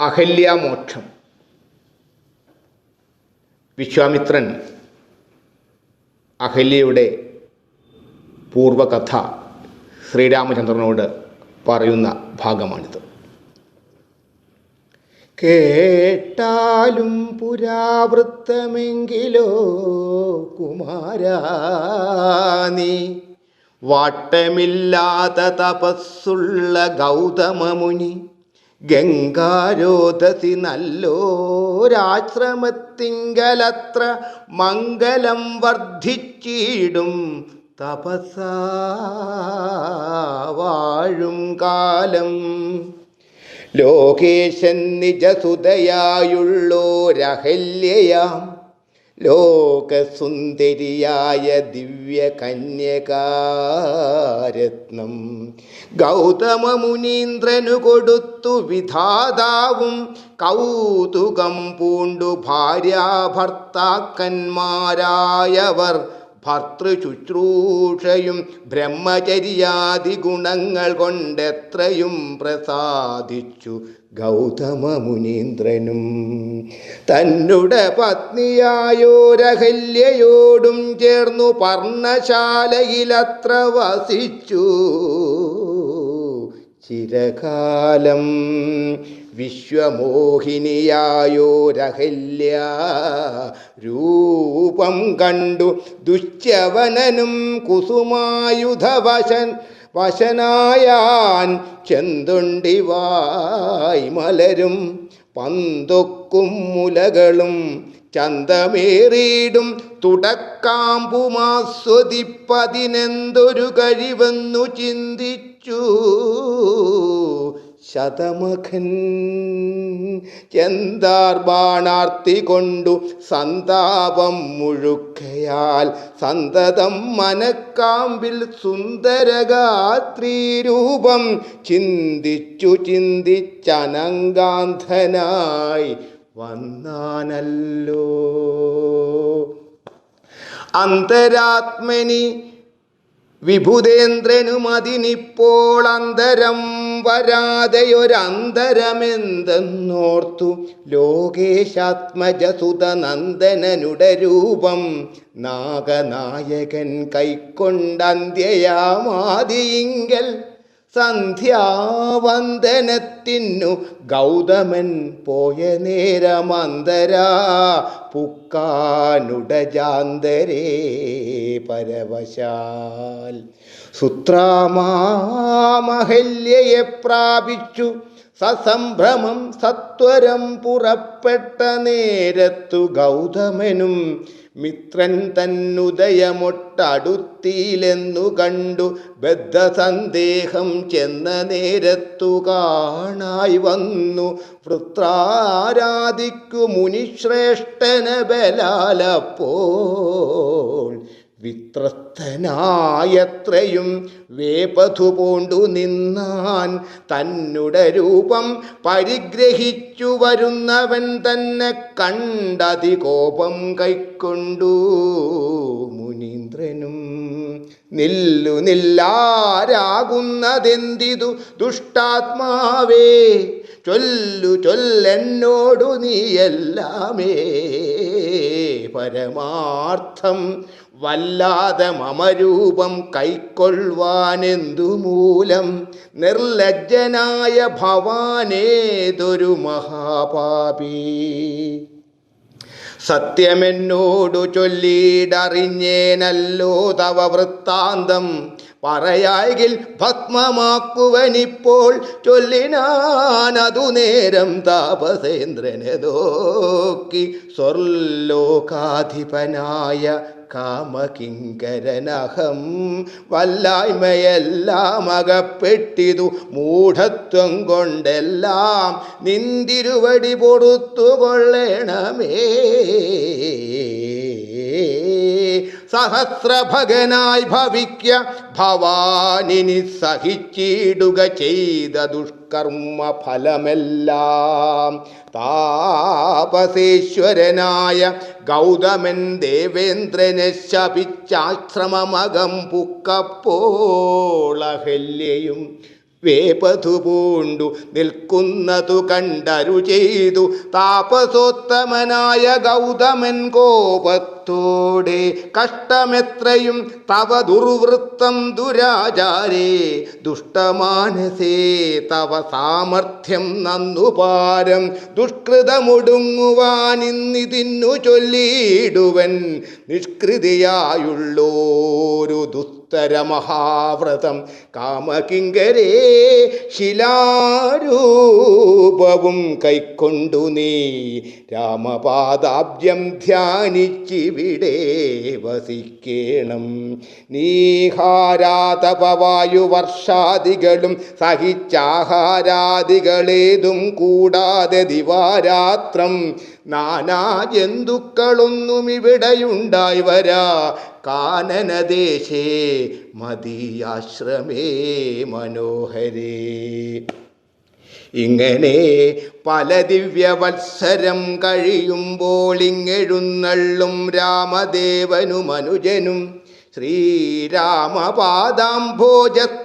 അഹല്യാമോക്ഷം. വിശ്വാമിത്രൻ അഹല്യയുടെ പൂർവകഥ ശ്രീരാമചന്ദ്രനോട് പറയുന്ന ഭാഗമാണിത്. കേട്ടാലും പുരാവൃത്തമെങ്കിലോ കുമാരാനി വാട്ടമില്ലാത്ത തപസ്സുള്ള ഗൗതമമുനി. ഗംഗാരോധസി നല്ലോരാശ്രമത്തിങ്കലത്ര മംഗലം വർദ്ധിച്ചിടും തപസാ വാഴും കാലം. ലോകേശൻ നിജസുതയായുള്ളോരഹല്യയാം. ലോകസുന്ദരിയായ ദിവ്യ കന്യകാരത്നം ഗൗതമ മുനീന്ദ്രനു കൊടുത്തു വിധാതാവും കൗതുകം പൂണ്ടു ഭാര്യാഭർത്താക്കന്മാരായവർ. ഭർത്തൃശുശ്രൂഷയും ബ്രഹ്മചര്യാദി ഗുണങ്ങൾ കൊണ്ടെത്രയും പ്രസാദിച്ചു ഗൗതമ മുനീന്ദ്രനും തന്നുടെ പത്നിയായോരഹല്യയോടും ചേർന്നു പർണശാലയിലത്ര വസിച്ചു. ചിരകാലം വിശ്വമോഹിനിയായോരഹല്യ. രൂപം കണ്ടു ദുശ്യവനനും കുസുമായുധവശൻ. വശനായാൻ ചെന്തുണ്ടിവായി മലരും പന്തൊക്കും മുലകളും ചന്തമേറിയിടും. തുടക്കാമ്പുമാസ്വദിപ്പതിനെന്തൊരു കഴിവെന്നു ചിന്തിച്ചു. ശതമഖൻ. എന്താർ ബാണാർത്തി കൊണ്ടു സന്താപം മുഴുക്കയാൽ സന്തതം മനക്കാമ്പിൽ സുന്ദരഗാത്രീരൂപം ചിന്തിച്ചു ചിന്തിച്ചനങ്കാന്ധനായി വന്നാനല്ലോ. അന്തരാത്മനി വിഭുതേന്ദ്രനുമതിനിപ്പോൾ അന്തരം വരാതെയൊരന്തരമെന്തെന്നോർത്തു ലോകേശാത്മജസുത നന്ദനനുടെ രൂപം നാഗനായകൻ കൈക്കൊണ്ടന്ത്യയാമാതിയിങ്കൽ സന്ധ്യാവന്ദനത്തിനു ഗൗതമൻ പോയ നേരമന്തരാ പുക്കാനുടജാന്തരേ പരവശാൽ. സുത്രാമാമഹല്യയെ പ്രാപിച്ചു. സസംഭ്രമം സത്വരം പുറപ്പെട്ട നേരത്തു ഗൗതമനും മിത്രൻ തന്നുദയമൊട്ടടുത്തിയിലെന്നു കണ്ടു. ബദ്ധസന്ദേഹം ചെന്ന നേരത്തു കാണായി വന്നു. വൃത്രാരാധിക്കു മുനിശ്രേഷ്ഠന ബലാലപ്പോൾ വിത്രസ്തനായത്രയും വേപഥു പൂണ്ടു നിന്നാൻ തന്നുട രൂപം പരിഗ്രഹിച്ചു വരുന്നവൻ തന്നെ കണ്ടതി കോപം കൈക്കൊണ്ടു. മുനീന്ദ്രനും നില്ലു നില്ലാരാകുന്നതെന്തിതു ദുഷ്ടാത്മാവേ? ചൊല്ലു ചൊല്ലെന്നോടു നീയെല്ലാമേ. പരമാർത്ഥം വല്ലാതെ മമരൂപം കൈക്കൊള്ളുവാനെന്തു മൂലം നിർലജ്ജനായ ഭവാനേതൊരു മഹാപാപി? സത്യമെന്നോടു ചൊല്ലിയിടറിഞ്ഞേനല്ലോ തവ വൃത്താന്തം. പറയായെങ്കിൽ ഭസ്മമാക്കുവനിപ്പോൾ ചൊല്ലിനാനതു നേരം താപസേന്ദ്രനെ നോക്കി സ്വർലോകാധിപനായ കാമകിങ്കരനഹം. വല്ലായ്മയെല്ലാം അകപ്പെട്ടിതു മൂഢത്വം കൊണ്ടെല്ലാം. നിന്തിരുവടി പൊറുത്തുകൊള്ളണമേ സഹസ്രഭകനായി ഭവിക്ക ഭവാനിനി സഹിച്ചിടുക ചെയ്ത ദുഷ്കർമ്മ ഫലമെല്ലാം താപസേശ്വരനായ ഗൗതമൻ ദേവേന്ദ്രനെ ശപിച്ചാശ്രമമകം പുക്കപ്പോൾ അഹല്യയും വേപതു പൂണ്ടു നിൽക്കുന്നതു കണ്ടരു ചെയ്തു താപസോത്തമനായ ഗൗതമൻ കോപത്തോടെ കഷ്ടമെത്രയും തവ ദുർവൃത്തം ദുരാചാരേ ദുഷ്ടമാനസേ തവ സാമർഥ്യം നന്നുപാരം ദുഷ്കൃതമൊടുങ്ങുവാനിന്നിതിന്നു ചൊല്ലിയിടുവൻ നിഷ്കൃതിയായുള്ളോരു ദുസ്തരമഹാവ്രതം കാമകിങ്കരേ ശിലാരൂപവും കൈക്കൊണ്ടു നീ. രാമപാദാബ്ജം ധ്യാനിച്ചിവിടെ വസിക്കേണം. നീഹാരാതപവായുവർഷാദികളും സഹിച്ചാഹാരാദികളേതും കൂടാതെ ദിവാരാത്രം നാനാ ജന്തുക്കളൊന്നും ഇവിടെയുണ്ടായി വരാ. കാനനദേശേ മതിയാശ്രമേ മനോഹരേ. ഇങ്ങനെ പല ദിവ്യവത്സരം കഴിയുമ്പോൾ ഇങ്ങെഴുന്നള്ളും രാമദേവനും അനുജനും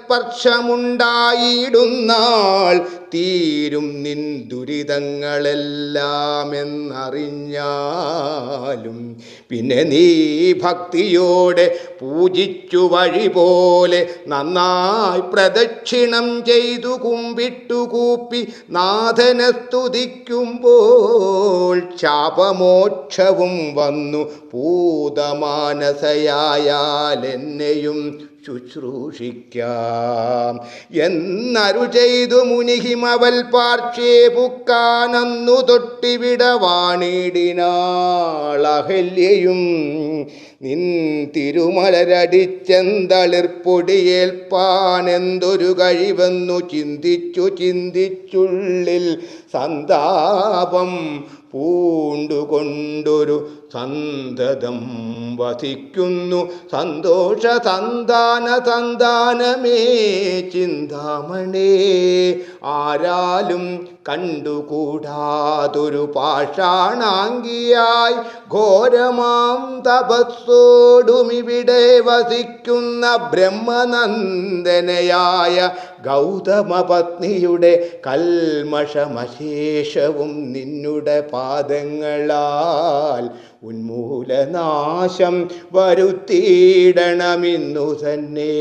ശ്രീരാമപാദാംഭോജസ്പർശമുണ്ടായിടുന്നാൾ തീരും നിൻ ദുരിതങ്ങളെല്ലാമെന്നറിഞ്ഞാലും. പിന്നെ നീ ഭക്തിയോടെ പൂജിച്ചു വഴി പോലെ നന്നായി പ്രദക്ഷിണം ചെയ്തു കുമ്പിട്ടു കൂപ്പി നാഥനെ സ്തുതിക്കുമ്പോൾ ശാപമോക്ഷവും വന്നു. പൂതമാനസയായാൽ എന്നെയും ശുശ്രൂഷിക്കാം. എന്നരു ചെയ്തു മുനിഹിമവൽ പാർക്ഷേപുക്കാനന്നു തൊട്ടിവിടവാണിടിനാളഹല്യയും നിൻ തിരുമലരടിച്ചെന്തളിർപ്പൊടിയേൽപ്പാൻ എന്തൊരു കഴിവെന്നു ചിന്തിച്ചു ചിന്തിച്ചുള്ളിൽ സന്താപം പൂണ്ടുകൊണ്ടൊരു സന്തതം വസിക്കുന്നു. സന്തോഷ സന്താന സന്താനമേ ചിന്താമണേ. ആരാലും കണ്ടുകൂടാതൊരു പാഷാണാങ്കിയായി ഘോരമാം തപസ്സോടുമിവിടെ വസിക്കുന്ന ബ്രഹ്മനന്ദനയായ ഗൗതമപത്നിയുടെ കൽമഷമശേഷവും നിന്നുടെ പാദങ്ങളാൽ ഉന്മൂലനാശം വരുത്തിയിടണമെന്നു തന്നെ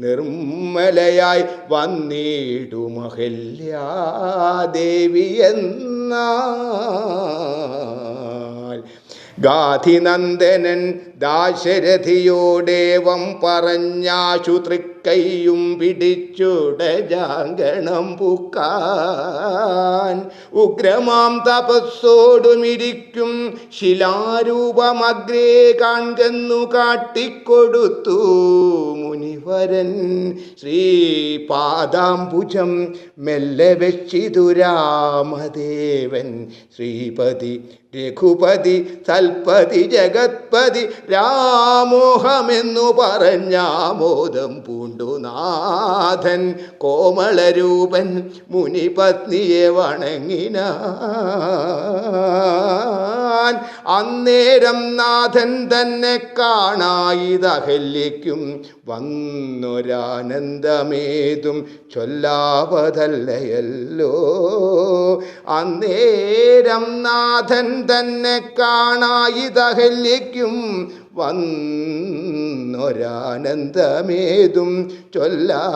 നിർമ്മലയായി വന്നിടുമഹല്യാദേവി എന്നാൽ ഗാധിനന്ദനൻ ദാശരഥിയോടേവം പറഞ്ഞാശു തൃക്കൈയും പിടിച്ചുടജാങ്കണം പൂക്കാൻ. ഉഗ്രമാം തപസ്സോടുമിരിക്കും ശിലാരൂപമഗ്രേ കാൺകെന്നു കാട്ടിക്കൊടുത്തു മുനിവരൻ ശ്രീപാദാംബുജം മെല്ലെ വെച്ചിതു രാമദേവൻ ശ്രീപതി രഘുപതി തൽപതി ജഗത്പതി രാമോഹമെന്നു പറഞ്ഞാമോദം പൂണ്ടു നാഥൻ. കോമളരൂപൻ മുനിപത്നിയെ വണങ്ങിനാൻ അന്നേരം നാഥൻ തന്നെ കാണായിതഹല്യയ്ക്കും വന്നൊരാനന്ദമേതും ചൊല്ലാവതല്ലയല്ലോ. അന്നേരം നാഥൻ തന്നെ കാണായിതഹല്യയ്ക്കും വന്നൊരാനന്ദമേതും ചൊല്ലാവതല്ലയല്ലോ.